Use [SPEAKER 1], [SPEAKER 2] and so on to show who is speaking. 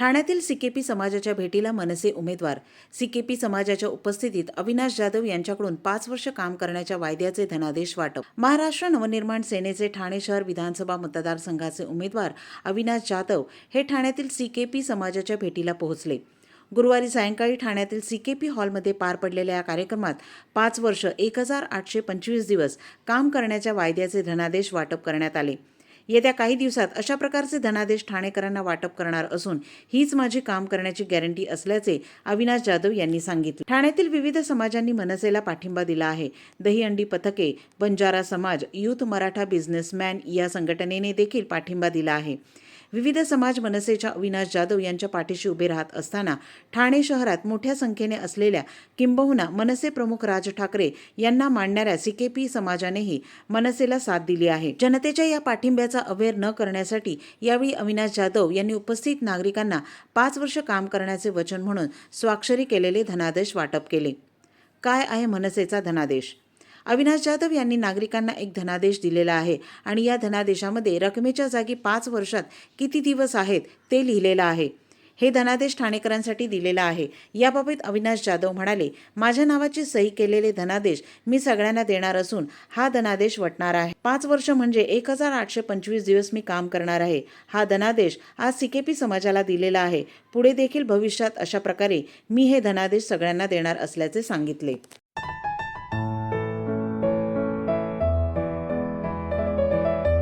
[SPEAKER 1] ठाण्यातील सीकेपी समाजाच्या भेटीला मनसे उमेदवार. सीकेपी समाजाच्या उपस्थितीत अविनाश जाधव यांच्याकडून पाच वर्ष काम करण्याच्या वायद्याचे धनादेश वाटप. महाराष्ट्र नवनिर्माण सेनेचे ठाणे शहर विधानसभा मतदारसंघाचे उमेदवार अविनाश जाधव हे ठाण्यातील सीकेपी समाजाच्या भेटीला पोहोचले. गुरुवारी सायंकाळी ठाण्यातील सीकेपी हॉलमध्ये पार पडलेल्या या कार्यक्रमात पाच वर्ष एक हजार आठशे पंचवीस दिवस काम करण्याच्या वायद्याचे धनादेश वाटप करण्यात आले. येत्या काही दिवसात अशा प्रकारचे धनादेश ठाणेकरांना वाटप करणार असून हीच माझी काम करण्याची गॅरंटी असल्याचे अविनाश जाधव यांनी सांगितले. ठाण्यातील विविध समाजांनी मनसेला पाठिंबा दिला आहे. दहीहंडी पथके बंजारा समाज युथ मराठा बिझनेसमॅन या संघटनेने देखील पाठिंबा दिला आहे. विविध समाज मनसेच्या अविनाश जाधव यांच्या पाठीशी उभे राहत असताना ठाणे शहरात मोठ्या संख्येने असलेल्या किंबहुना मनसे प्रमुख राज ठाकरे यांना मांडणाऱ्या सीकेपी समाजानेही मनसेला साथ दिली आहे. जनतेच्या या पाठिंब्याचा अवेअर न करण्यासाठी यावेळी अविनाश जाधव यांनी उपस्थित नागरिकांना पाच वर्ष काम करण्याचे वचन म्हणून स्वाक्षरी केलेले धनादेश वाटप केले. काय आहे मनसेचा धनादेश? अविनाश जाधव यांनी नागरिकांना एक धनादेश दिलेला आहे आणि या धनादेशामध्ये रकमेच्या जागी पाच वर्षात किती दिवस आहेत ते लिहिलेलं आहे. हे धनादेश ठाणेकरांसाठी दिलेला आहे. याबाबत अविनाश जाधव म्हणाले माझ्या नावाची सही केलेले धनादेश मी सगळ्यांना देणार असून हा धनादेश वटणार आहे. पाच वर्ष म्हणजे एक हजार आठशे पंचवीस दिवस मी काम करणार आहे. हा धनादेश आज सीकेपी समाजाला दिलेला आहे. पुढे देखील भविष्यात अशा प्रकारे मी हे धनादेश सगळ्यांना देणार असल्याचे सांगितले.